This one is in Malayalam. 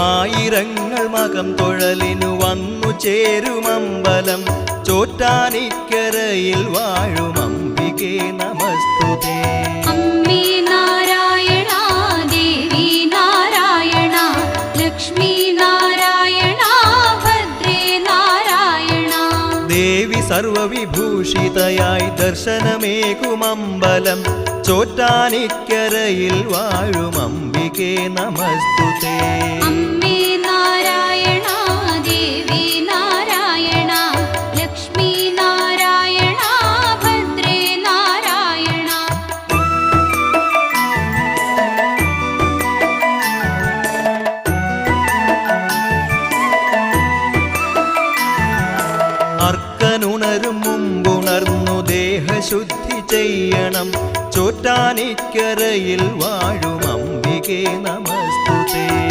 ആയിരങ്ങൾ മകം തൊഴലിനു വന്നു ചേരുമമ്പലം ചോറ്റാനിക്കരയിൽ വാഴും അംബികേ നമസ്തുതേ. അമ്മേ നാരായണ ദേവി നാരായണ ലക്ഷ്മി നാരായണ ഭദ്രേ നാരായണ. ദേവി സർവവിഭൂഷിതയായി ദർശനമേകുമമ്പലം ചോറ്റാനിക്കരയിൽ വാഴും അംബികേ നമസ്തുതേ. അർക്കനുണരും മുമ്പുണർന്നു ദേഹശുദ്ധി ചെയ്യണം. ചോറ്റാനിക്കരയിൽ വാഴും അംബികേ നമസ്തുതേ.